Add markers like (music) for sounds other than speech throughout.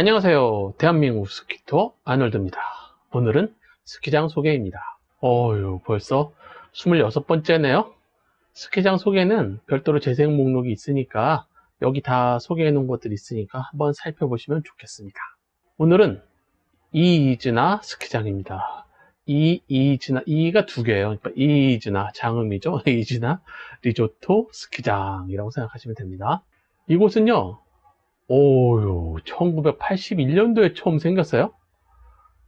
안녕하세요. 대한민국 스키터 아놀드입니다. 오늘은 스키장 소개입니다. 어휴, 벌써 26번째네요. 스키장 소개는 별도로 재생 목록이 있으니까 여기 다 소개해 놓은 것들이 있으니까 한번 살펴보시면 좋겠습니다. 오늘은 이이즈나 스키장입니다. 이 이즈나, 이가 두 개예요. 그러니까 이이즈나 장음이죠. (laughs) 이이즈나 리조토 스키장이라고 생각하시면 됩니다. 이곳은요, 오요, 1981년도에 처음 생겼어요.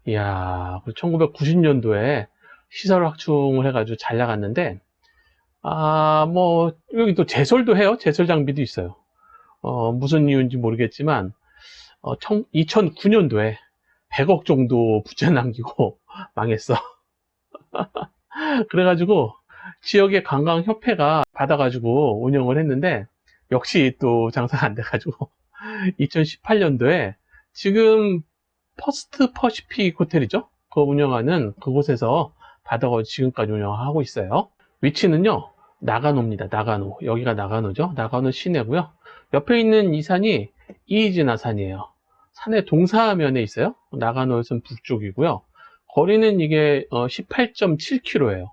이야, 1990년도에 시설 확충을 해가지고 잘 나갔는데, 아, 뭐, 여기 또 제설도 해요. 제설 장비도 있어요. 어, 무슨 이유인지 모르겠지만, 어, 2009년도에 100억 정도 부채 남기고 (laughs) 망했어. (laughs) 그래가지고, 지역의 관광협회가 받아가지고 운영을 했는데, 역시 또 장사가 안 돼가지고, 2018년도에 지금 퍼스트 퍼시픽 호텔이죠? 그 운영하는 그곳에서 받아가지고 지금까지 운영하고 있어요. 위치는요, 나가노입니다. 나가노. 여기가 나가노죠? 나가노 시내고요. 옆에 있는 이 산이 이이즈나 산이에요. 산의 동사면에 있어요. 나가노에서는 북쪽이고요. 거리는 이게 18.7km예요.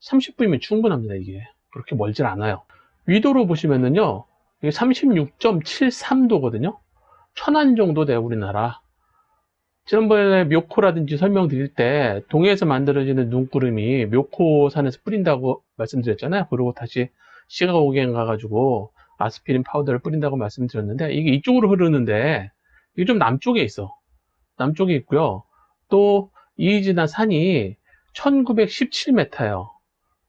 30분이면 충분합니다, 이게. 그렇게 멀질 않아요. 위도로 보시면은요, 이게 36.73도거든요. 천안 정도 돼요, 우리나라. 지난번에 묘코라든지 설명드릴 때 동해에서 만들어지는 눈구름이 묘코산에서 뿌린다고 말씀드렸잖아요. 그리고 다시 시가오겐 가가지고 아스피린 파우더를 뿌린다고 말씀드렸는데 이게 이쪽으로 흐르는데 이게 좀 남쪽에 있어. 남쪽에 있고요. 또 이이지나 산이 1917m예요.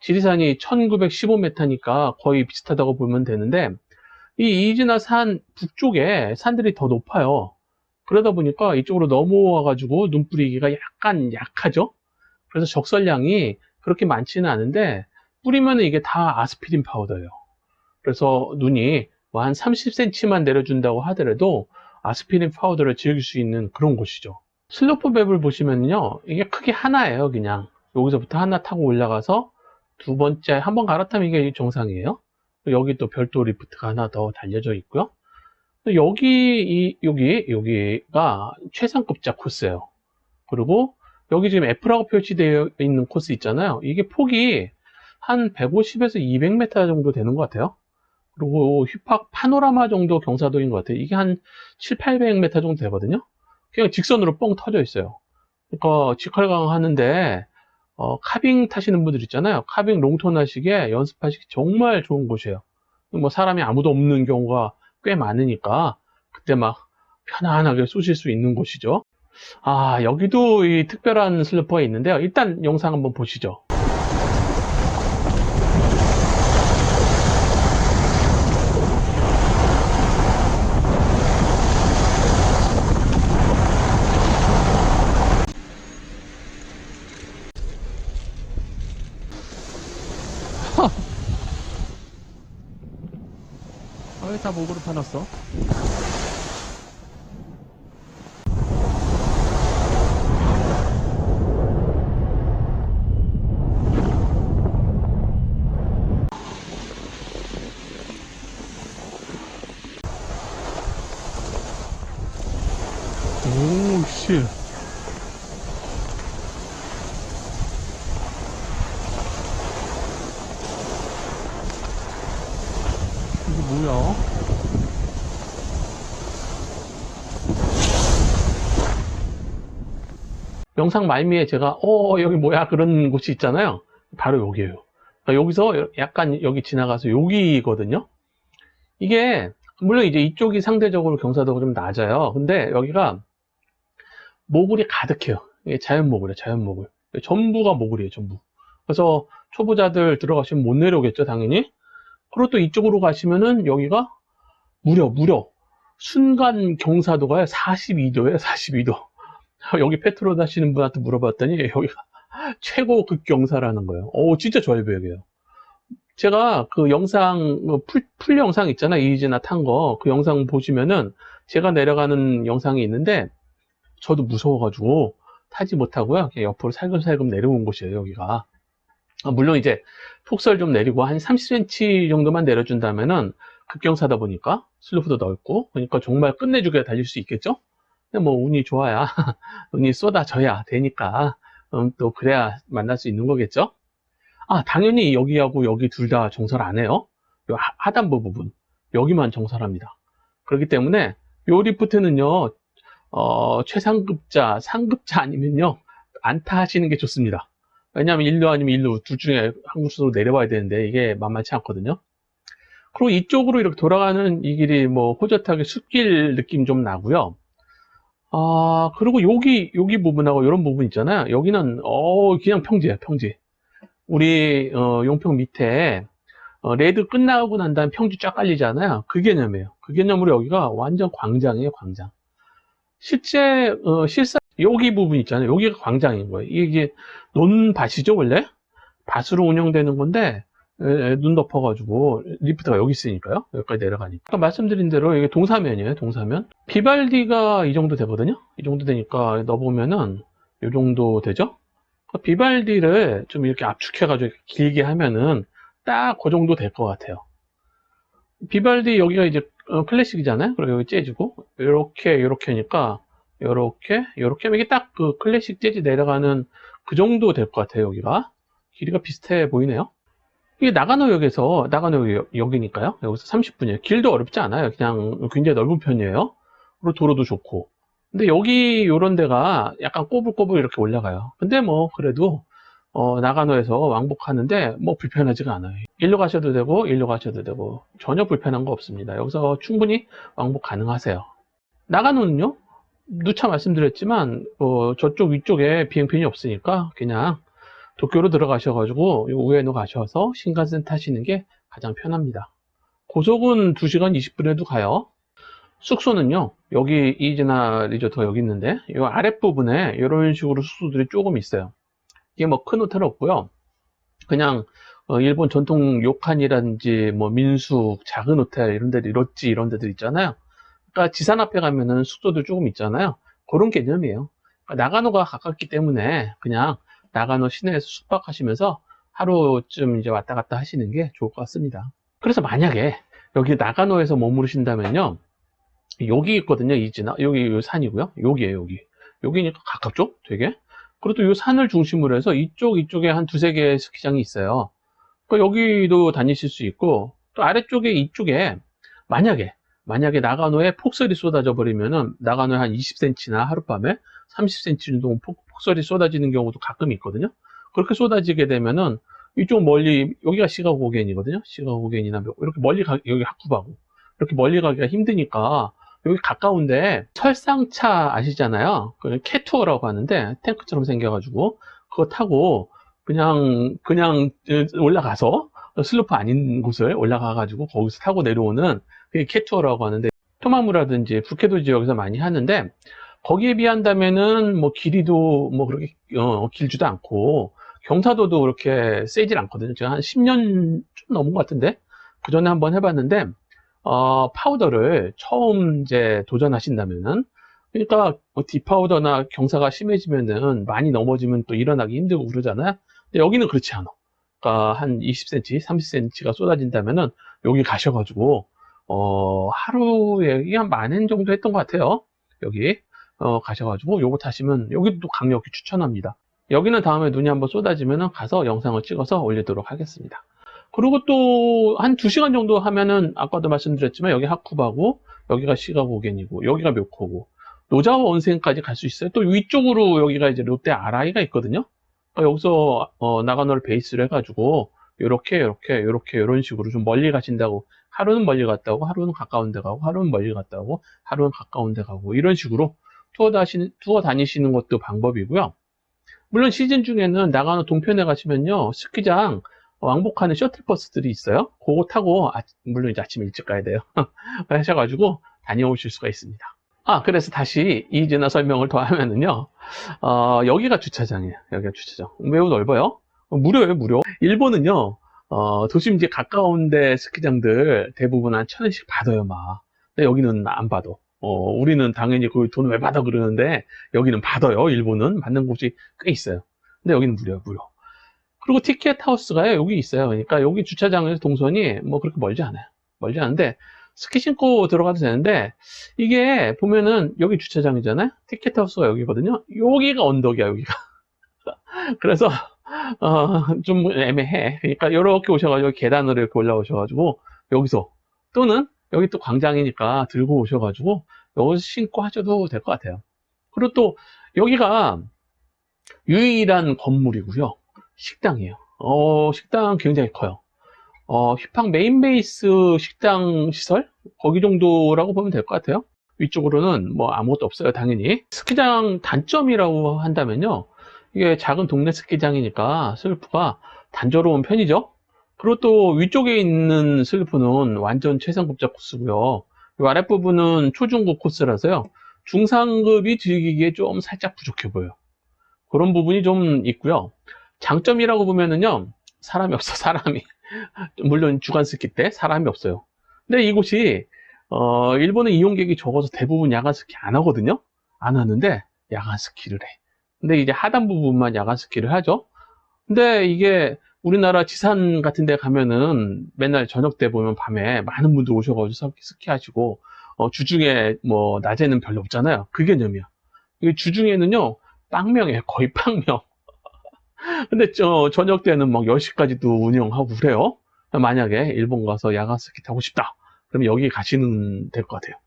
지리산이 1915m니까 거의 비슷하다고 보면 되는데 이 이지나 산 북쪽에 산들이 더 높아요. 그러다 보니까 이쪽으로 넘어와가지고 눈 뿌리기가 약간 약하죠. 그래서 적설량이 그렇게 많지는 않은데 뿌리면 이게 다 아스피린 파우더예요. 그래서 눈이 뭐 한 30cm만 내려준다고 하더라도 아스피린 파우더를 즐길 수 있는 그런 곳이죠. 슬로프 맵을 보시면요. 이게 크게 하나예요. 그냥 여기서부터 하나 타고 올라가서 두 번째 한 번 갈아타면 이게 정상이에요. 여기 또 별도 리프트가 하나 더 달려져 있고요. 여기, 이, 여기, 여기가 최상급자 코스예요. 그리고 여기 지금 F라고 표시되어 있는 코스 있잖아요. 이게 폭이 한 150에서 200m 정도 되는 것 같아요. 그리고 휘팍 파노라마 정도 경사도인 것 같아요. 이게 한 7, 800m 정도 되거든요. 그냥 직선으로 뻥 터져 있어요. 그러니까 직활강 하는데 어, 카빙 타시는 분들 있잖아요. 카빙 롱톤 하시기에 연습하시기 정말 좋은 곳이에요. 뭐 사람이 아무도 없는 경우가 꽤 많으니까 그때 막 편안하게 쏘실 수 있는 곳이죠. 아, 여기도 이 특별한 슬리퍼가 있는데요. 일단 영상 한번 보시죠. 아, 왜다 목으로 파놨어? 오, 씨. 이게 뭐야? 영상 말미에 제가 어 여기 뭐야? 그런 곳이 있잖아요. 바로 여기에요. 그러니까 여기서 약간 여기 지나가서 여기거든요. 이게 물론 이제 이쪽이 상대적으로 경사도가 좀 낮아요. 근데 여기가 모글이 가득해요. 이게 자연 모글이에요 자연 모글 전부가 모글이에요 전부. 그래서 초보자들 들어가시면 못 내려오겠죠 당연히 그리고 또 이쪽으로 가시면은 여기가 무려 무려 순간 경사도가 42도예요 42도 여기 페트롤 하시는 분한테 물어봤더니 여기가 (laughs) 최고 극경사라는 거예요. 오, 진짜 좋아요, 여기요. 제가 그 영상, 뭐 풀, 풀 영상 있잖아요. 이지나 탄 거. 그 영상 보시면은 제가 내려가는 영상이 있는데 저도 무서워 가지고 타지 못하고요. 그냥 옆으로 살금살금 내려온 곳이에요, 여기가. 아, 물론 이제 폭설 좀 내리고 한 30cm 정도만 내려준다면은 급경사다 보니까 슬로프도 넓고 그러니까 정말 끝내주게 달릴 수 있겠죠? 근데 뭐 운이 좋아야 (laughs) 운이 쏟아져야 되니까 음, 또 그래야 만날 수 있는 거겠죠. 아 당연히 여기하고 여기 둘 다 정설 안 해요. 요 하- 하단부 부분 여기만 정설합니다. 그렇기 때문에 요 리프트는요 어, 최상급자, 상급자 아니면요 안타 하시는 게 좋습니다. 왜냐하면 일루 아니면 일루 둘 중에 한 곳으로 내려와야 되는데 이게 만만치 않거든요. 그리고 이쪽으로 이렇게 돌아가는 이 길이 뭐 호젓하게 숲길 느낌 좀 나고요. 아 그리고 여기 여기 부분하고 이런 부분 있잖아요. 여기는 어 그냥 평지예요, 평지. 우리 어, 용평 밑에 어, 레드 끝나고 난 다음에 평지 쫙 깔리잖아요. 그 개념이에요. 그 개념으로 여기가 완전 광장이에요, 광장. 실제 어, 실사 여기 부분 있잖아요. 여기가 광장인 거예요. 이게 논밭이죠, 원래? 밭으로 운영되는 건데 눈 덮어가지고 리프트가 여기 있으니까요. 여기까지 내려가니까. 아까 말씀드린 대로 이게 동사면이에요, 동사면. 비발디가 이 정도 되거든요. 이 정도 되니까 넣어보면은 이 정도 되죠. 그 비발디를 좀 이렇게 압축해가지고 길게 하면은 딱 그 정도 될 것 같아요. 비발디 여기가 이제 어, 클래식이잖아요. 그리고 여기 재즈고 이렇게 이렇게 하니까 이렇게 이렇게 하면 이게 딱 그 클래식 재즈 내려가는 그 정도 될 것 같아요. 여기가 길이가 비슷해 보이네요. 이게 나가노역에서 나가노역 여기니까요. 여기서 30분이에요. 길도 어렵지 않아요. 그냥 굉장히 넓은 편이에요. 그리고 도로도 좋고. 근데 여기 요런 데가 약간 꼬불꼬불 이렇게 올라가요. 근데 뭐 그래도 어, 나가노에서 왕복하는데 뭐 불편하지가 않아요. 일로 가셔도 되고 일로 가셔도 되고 전혀 불편한 거 없습니다. 여기서 충분히 왕복 가능하세요. 나가노는요? 누차 말씀드렸지만 어, 저쪽 위쪽에 비행편이 없으니까 그냥 도쿄로 들어가셔가지고 요 우에노 가셔서 신간센 타시는 게 가장 편합니다. 고속은 2시간 20분에도 가요. 숙소는요, 여기 이즈나 리조트가 여기 있는데, 이 아랫부분에 이런 식으로 숙소들이 조금 있어요. 이게 뭐 큰 호텔 없고요. 그냥 어, 일본 전통 요칸이라든지 뭐 민숙, 작은 호텔 이런 데들, 롯지 이런 데들 있잖아요. 그러니까 지산 앞에 가면은 숙소들 조금 있잖아요. 그런 개념이에요. 그러니까 나가노가 가깝기 때문에 그냥 나가노 시내에서 숙박하시면서 하루쯤 이제 왔다 갔다 하시는 게 좋을 것 같습니다. 그래서 만약에 여기 나가노에서 머무르신다면요. 여기 있거든요. 이지나. 여기 요 산이고요. 여기에요, 여기. 여기니까 가깝죠? 되게. 그리고 또 이 산을 중심으로 해서 이쪽, 이쪽에 한 두세 개의 스키장이 있어요. 그러니까 여기도 다니실 수 있고, 또 아래쪽에 이쪽에 만약에, 만약에 나가노에 폭설이 쏟아져 버리면은 나가노에 한 20cm나 하룻밤에 30cm 정도 폭, 폭설이 쏟아지는 경우도 가끔 있거든요. 그렇게 쏟아지게 되면은 이쪽 멀리, 여기가 시가고겐이거든요. 시가고겐이나 뭐 이렇게 멀리 가, 여기 하쿠바고. 이렇게 멀리 가기가 힘드니까 여기 가까운데 설상차 아시잖아요. 그 캐투어라고 하는데 탱크처럼 생겨가지고 그거 타고 그냥 그냥 올라가서 슬로프 아닌 곳을 올라가가지고 거기서 타고 내려오는 그게 캐투어라고 하는데 토마무라든지 북해도 지역에서 많이 하는데 거기에 비한다면은 뭐 길이도 뭐 그렇게 어, 길지도 않고 경사도도 그렇게 세질 않거든요. 제가 한 10년 좀 넘은 것 같은데 그 전에 한번 해봤는데 어, 파우더를 처음 이제 도전하신다면은, 그러니까 뭐 디파우더나 경사가 심해지면은 많이 넘어지면 또 일어나기 힘들고 그러잖아요. 근데 여기는 그렇지 않아. 그러니까 한 20cm, 30cm가 쏟아진다면은 여기 가셔가지고, 어, 하루에 한 만엔 정도 했던 것 같아요. 여기, 어, 가셔가지고 요거 타시면 여기도 강력히 추천합니다. 여기는 다음에 눈이 한번 쏟아지면은 가서 영상을 찍어서 올리도록 하겠습니다. 그리고 또한두 시간 정도 하면은 아까도 말씀드렸지만 여기 하쿠바고 여기가 시가고겐이고 여기가 묘코고 노자와 온센까지 갈 수 있어요. 또 위쪽으로 여기가 이제 롯데 아라이가 있거든요. 그러니까 여기서 어, 나가노를 베이스로 해가지고 이렇게 이렇게 이렇게 이런 식으로 좀 멀리 가신다고 하루는 멀리 갔다 오고 하루는 가까운 데 가고 하루는 멀리 갔다 오고 하루는 가까운 데 가고 이런 식으로 투어 다시 투어 다니시는 것도 방법이고요. 물론 시즌 중에는 나가노 동편에 가시면요 스키장 왕복하는 셔틀버스들이 있어요. 그거 타고, 아, 물론 이제 아침 일찍 가야 돼요. (laughs) 하셔가지고 다녀오실 수가 있습니다. 아, 그래서 다시 이진아 설명을 더 하면은요, 어, 여기가 주차장이에요. 여기가 주차장. 매우 넓어요. 무료예요, 무료. 일본은요, 어, 도심지 가까운데 스키장들 대부분 한 천 원씩 받아요, 막. 근데 여기는 안 받아. 어, 우리는 당연히 그 돈 왜 받아 그러는데, 여기는 받아요, 일본은. 받는 곳이 꽤 있어요. 근데 여기는 무료예요, 무료. 그리고 티켓 하우스가 여기 있어요. 그러니까 여기 주차장에서 동선이 뭐 그렇게 멀지 않아요. 멀지 않은데 스키 신고 들어가도 되는데 이게 보면은 여기 주차장이잖아요. 티켓 하우스가 여기거든요. 여기가 언덕이야 여기가. (laughs) 그래서 어, 좀 애매해. 그러니까 이렇게 오셔가지고 계단으로 이렇게 올라오셔가지고 여기서 또는 여기 또 광장이니까 들고 오셔가지고 여기서 신고 하셔도 될 것 같아요. 그리고 또 여기가 유일한 건물이고요. 식당이에요. 어, 식당 굉장히 커요. 어, 휘팡 메인 베이스 식당 시설? 거기 정도라고 보면 될 것 같아요. 위쪽으로는 뭐 아무것도 없어요, 당연히. 스키장 단점이라고 한다면요. 이게 작은 동네 스키장이니까 슬프가 단조로운 편이죠. 그리고 또 위쪽에 있는 슬프는 완전 최상급자 코스고요. 이 아랫부분은 초중급 코스라서요. 중상급이 즐기기에 좀 살짝 부족해 보여요. 그런 부분이 좀 있고요. 장점이라고 보면은요. 사람이 없어, 사람이. 물론 주간 스키 때 사람이 없어요. 근데 이곳이 어, 일본은 이용객이 적어서 대부분 야간 스키 안 하거든요. 안 하는데 야간 스키를 해. 근데 이제 하단 부분만 야간 스키를 하죠. 근데 이게 우리나라 지산 같은 데 가면은 맨날 저녁 때 보면 밤에 많은 분들 오셔가지고 스키 하시고 어, 주중에 뭐 낮에는 별로 없잖아요. 그 개념이야. 이게 주중에는요 빵명이에요. 거의 (laughs) 빵명. 근데 저 저녁 때는 막 10시까지도 운영하고 그래요. 만약에 일본 가서 야간 스키 타고 싶다. 그럼 여기 가시는 될 것 같아요.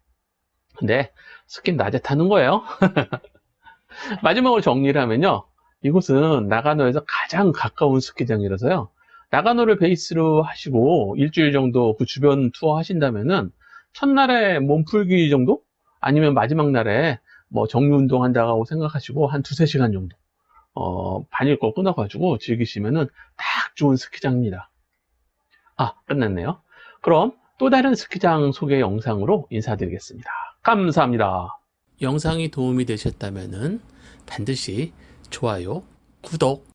근데 스키 낮에 타는 거예요. (laughs) 마지막으로 정리를 하면요. 이곳은 나가노에서 가장 가까운 스키장이라서요. 나가노를 베이스로 하시고 일주일 정도 그 주변 투어 하신다면은 첫날에 몸풀기 정도? 아니면 마지막 날에 뭐 정리 운동 한다고 생각하시고 한 두세 시간 정도 어, 반일 거 끊어가지고 즐기시면은 딱 좋은 스키장입니다. 아, 끝났네요. 그럼 또 다른 스키장 소개 영상으로 인사드리겠습니다. 감사합니다. 영상이 도움이 되셨다면 반드시 좋아요, 구독,